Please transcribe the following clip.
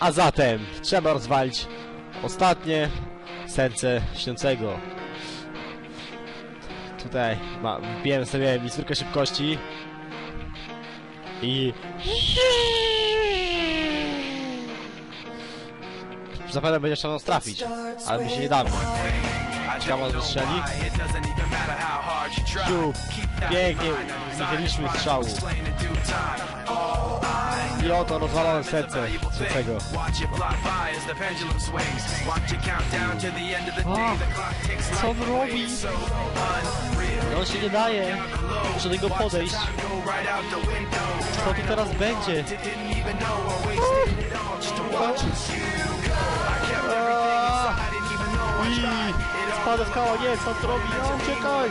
A zatem trzeba rozwalić ostatnie serce śniącego. Tutaj ma, wbiłem sobie mistrkę szybkości i zapewne będzie trzeba nas trafić, ale my się nie damy. Ciekawe wystrzeli. Ciu, pięknie, nie strzału. I oto rozwalone serce trzeciego. Co on robi? No on się nie daje. Muszę do niego podejść. Co tu teraz będzie? Ui! Spada skała, nie, co on robi? No, uciekaj!